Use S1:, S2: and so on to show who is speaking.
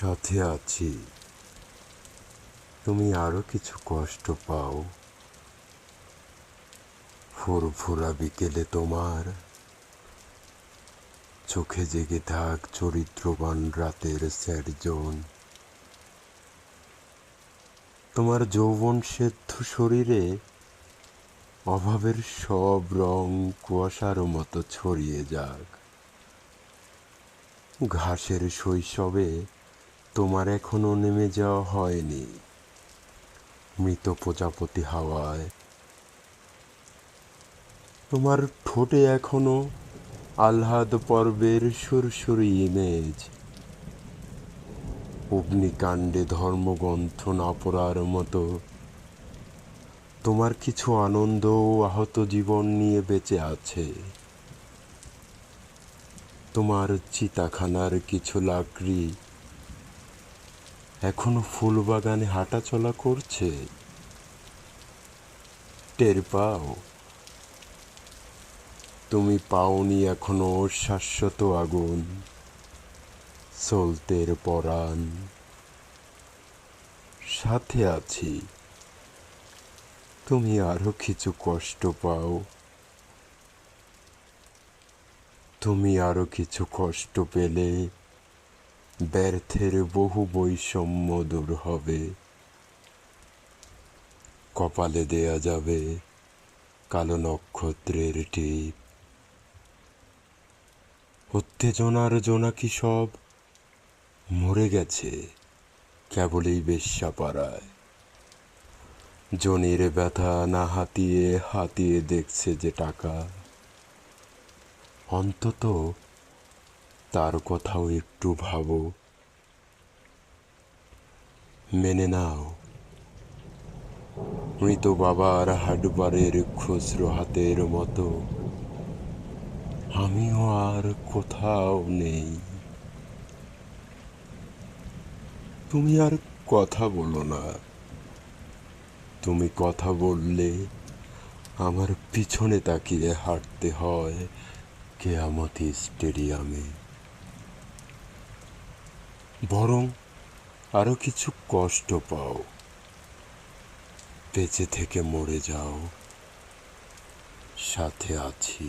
S1: সাথে আছি। তুমি আরও কিছু কষ্ট পাও। ফুরফুরা বিকেলে তোমার। চোখে জেগে থাক চরিত্রবান রাতের স্যারজন। তোমার যৌবন সেদ্ধ শরীরে অভাবের সব রং কুয়াশার মতো ছড়িয়ে যাক। ঘাসের শৈশবে তোমার এখনও নেমে যাওয়া হয়নি। মৃত প্রজাপতি হাওয়ায়। তোমার ঠোঁটে এখনও আহ্লাদ পর্বের সুরসুরি ইমেজ। অগ্নিকাণ্ডে ধর্মগ্রন্থ না পড়ার মতো। তোমার কিছু আনন্দ ও আহত জীবন নিয়ে বেঁচে আছে। তোমার চিতাখানার কিছু লাকড়ি এখনও ফুল বাগানে হাঁটাচলা করছে। টের পাও। তুমি পাওনি এখনও শাশ্বত আগুন সলতের পরাণ। সাথে আছি। তুমি আরও কিছু কষ্ট পাও। তুমি আরও কিছু কষ্ট পেলে ব্যর্থের বহু বৈষম্য দূর হবে। কপালে দেয়া যাবে কালো নক্ষত্রের টিপ। উত্তেজনার জোনাকি সব? মরে গেছে কেবলই বেশ্যা পাড়ায় জনির ব্যথা না হাতিয়ে হাতিয়ে দেখছে যে টাকা। অন্তত তার কথাও একটু ভাবো। মেনে নাও। মৃত বাবার হাডবারের খুচরো হাতের মতো। আমিও আর কোথাও নেই। তুমি আর কথা বলো না। তুমি কথা বললে আমার পিছনে তাকিয়ে হাঁটতে হয় কেয়ামতি স্টেডিয়ামে। বরং আরও কিছু কষ্ট পাও। বেঁচে থেকে মরে যাও। সাথে আছি।